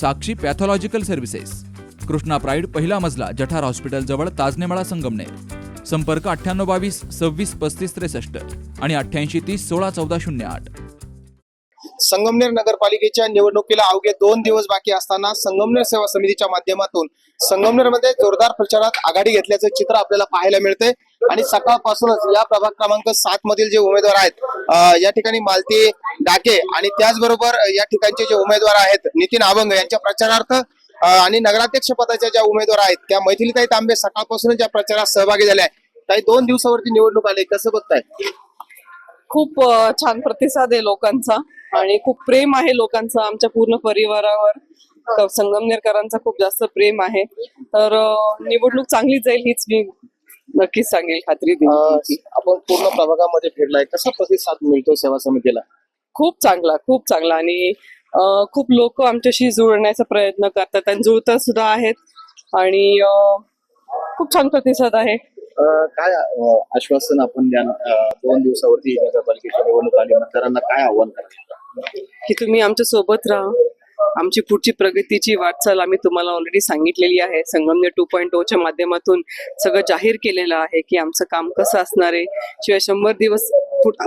Sakshi pathological services. Krishna pride पहिला मजला जठार hospital जवळ ताजनेमाळा संगमनेर. संपर्क अठ्ठ्याण्णव बावीस सव्वीस पस्तीस त्रेसष्ट आणि अठ्ठ्याऐंशी तीस सोळा चौदा शून्य आठ. संगमनेर नगरपालिकेच्या निवडणुकीला अवघे दोन दिवस बाकी असताना संगमनेर सेवा समितीच्या माध्यमातून संगमनेरमध्ये जोरदार प्रचारात आघाडी घेतल्याचं चित्र आपल्याला पाहायला मिळते आणि सकाळपासूनच या प्रभाग क्रमांक सात मधील जे उमेदवार आहेत या ठिकाणी मालती डाके आणि त्याचबरोबर या ठिकाणचे जे उमेदवार आहेत नितीन अभंग यांच्या प्रचारार्थ आणि नगराध्यक्ष पदाच्या ज्या उमेदवार आहेत त्या मैथिलीताई तांबे सकाळपासूनच या प्रचारात सहभागी झाल्या आहेत. काही दोन दिवसावरती निवडणूक आले कसं बघताय? खूप छान प्रतिसाद आहे लोकांचा आणि खूप प्रेम आहे लोकांचं आमच्या पूर्ण परिवारावर. क- संगमनेरकरांचा खूप जास्त प्रेम आहे. तर निवडणूक चांगली जाईल हीच मी नक्कीच सांगेल खात्री तुमची. आपण पूर्ण प्रभागामध्ये फिरलाय. कसा प्रतिसाद मिळतो सेवा समितीला? खूप चांगला खूप चांगला. आणि खूप लोक आमच्याशी जुळण्याचा प्रयत्न करतात आणि जुळतात सुद्धा आहेत. आणि खूप छान प्रतिसाद आहे. काय आश्वासन आपण दोन दिवसावरती नगरपालिकेची निवडणूक आली मतदारांना काय आव्हान कराल की तुम्ही आमच्यासोबत राहा. आमची पुढची प्रगतीची वाटचाल आम्ही तुम्हाला ऑलरेडी सांगितलेली आहे. संगमनेर टू पॉईंट oh च्या माध्यमातून सगळं जाहीर केलेलं आहे की आमचं काम कसं असणार आहे. शिवाय शंभर दिवस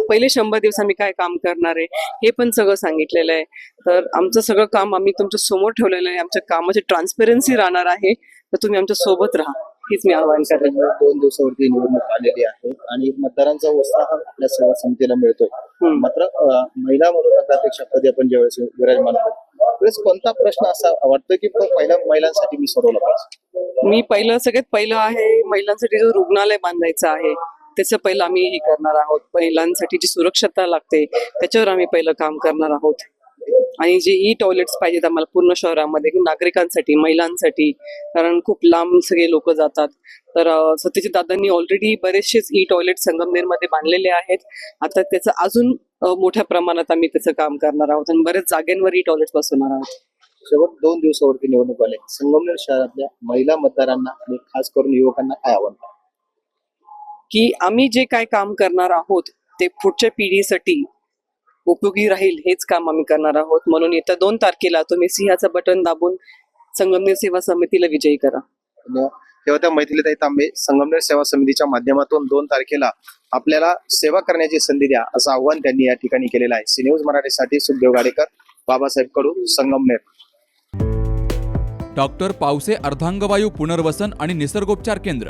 पहिले शंभर दिवस आम्ही काय काम करणार आहे हे पण सगळं सांगितलेलं आहे. तर आमचं सगळं काम आम्ही तुमच्यासमोर ठेवलेलं आहे. आमच्या कामाची ट्रान्सपेरन्सी राहणार आहे. तर तुम्ही आमच्यासोबत राहा. हीच मी आवाहन करेन. दोन दिवसावरती निवडणूक आलेली आहे आणि मतदारांचा उत्साह आपल्या सेवा समितीला मिळतोय. मात्र महिला म्हणून नगराध्यक्षपदी आपण ज्यावेळेस विराजमान होतो, त्यावेळेस कोणता प्रश्न असा वाटतो की पहिल्या महिलांसाठी मी सोडवला पाहिजे? मी पहिलं सगळ्यात पहिलं आहे महिलांसाठी जो रुग्णालय बांधायचं आहे त्याचं पहिलं आम्ही हे करणार आहोत. महिलांसाठी जी सुरक्षता लागते त्याच्यावर आम्ही पहिलं काम करणार आहोत. आणि जे ई टॉयलेट्स पाहिजेत आम्हाला पूर्ण शहरामध्ये नागरिकांसाठी महिलांसाठी कारण खूप लांब सगळे लोक जातात. तर सत्यजित दादांनी ऑलरेडी बरेचसेच ई टॉयलेट संगमनेरमध्ये बांधलेले आहेत. आता त्याचं अजून मोठ्या प्रमाणात आम्ही त्याचं काम करणार आहोत आणि बरेच जागेंवर ई टॉयलेट्स बसवणार आहोत. शेवट दोन दिवसावरती निवडणूक आले. संगमनेर शहरातल्या महिला मतदारांना आणि खास करून युवकांना काय आव्हान? की आम्ही जे काय काम करणार आहोत ते पुढच्या पिढीसाठी उपयोगी राहील हेच काम आम्ही करणार आहोत. म्हणून येत्या दोन तारखेला तुम्ही सिंहाचं बटन दाबून संगमनेर सेवा समितीला विजयी करा. तेव्हा त्या मैथिलीताई तांबे. संगमनेर सेवा समितीच्या माध्यमातून दोन तारखेला आपल्याला सेवा करण्याची संधी द्या असं आव्हान त्यांनी या ठिकाणी केलेलं आहे. सी न्यूज मराठीसाठी सुखदेव गाडेकर बाबासाहेब कडू संगमनेर. डॉक्टर पावसे अर्धांगवायू पुनर्वसन आणि निसर्गोपचार केंद्र.